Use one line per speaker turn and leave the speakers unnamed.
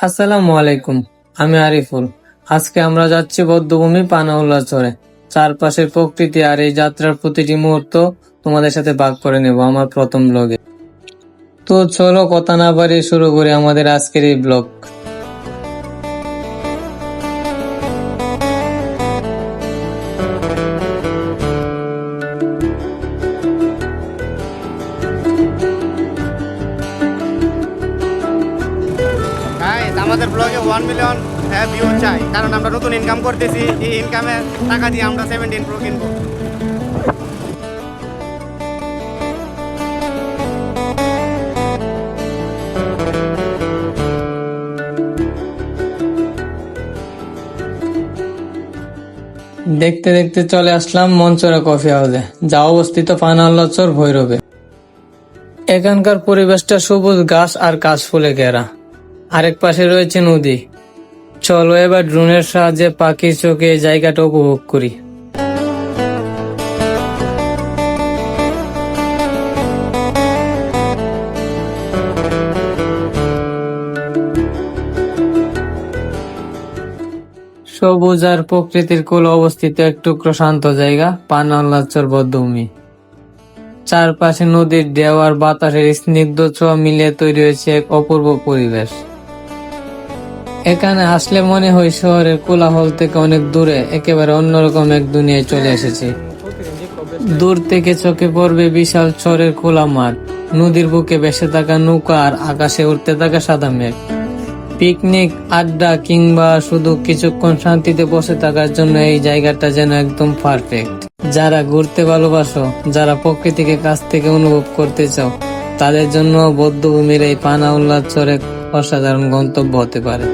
আসসালামু আলাইকুম, আমি আরিফুল। আজকে আমরা যাচ্ছি বদ্ধভূমি পানাউল্লা চরে চারপাশের প্রকৃতি আর এই যাত্রার প্রতিটি মুহূর্ত তোমাদের সাথে ভাগ করে নেব আমার প্রথম ব্লগে তো চলো কথা না বাড়িয়ে শুরু করি আমাদের আজকের এই ব্লগ
আমাদের ব্লগে ওয়ান মিলিয়ন ভিউ চাই। কারণ আমরা নতুন ইনকাম করতেছি, এই ইনকামের টাকা দিয়ে আমরা সেভেন্টিন প্রো কিনবো।
দেখতে দেখতে চলে আসলাম মঞ্চরা কফি হাউসে যা অবস্থিত পানাউল্লাহ চর ভৈরবে। এখানকার পরিবেশটা সবুজ গাছ আর কাশফুলে ঘেরা। আরেক পাশে রয়েছে নদী। চলো এবার ড্রোনের সাহায্যে পাখির চোখে এই জায়গাটা উপভোগ করি। সবুজ আর প্রকৃতির কোল অবস্থিত এক টুকরো শান্ত জায়গা পানাল্লাচর বদ্ধভূমি। চারপাশে নদীর আর বাতাসের স্নিগ্ধ ছোঁয়া মিলিয়ে তৈরি হয়েছে এক অপূর্ব পরিবেশ। এখানে আসলে মনে হয় শহরের কোলাহল থেকে অনেক দূরে, একেবারে অন্যরকম এক দুনিয়ায় চলে এসেছি। দূর থেকে চোখে পড়বে বিশাল চরের খোলা মাঠ, নদীর বুকে বেসে থাকা নৌকা আর আকাশে উঠতে থাকা সাদা মেঘ। পিকনিক, আড্ডা কিংবা শুধু কিছুক্ষণ শান্তিতে বসে থাকার জন্য এই জায়গাটা যেন একদম পারফেক্ট যারা ঘুরতে ভালোবাসো, যারা প্রকৃতিকে কাছ থেকে অনুভব করতে চাও, তাদের জন্য বৌদ্ধভূমির এই পানাউল্লাহ চর এক অসাধারণ গন্তব্য হতে পারে।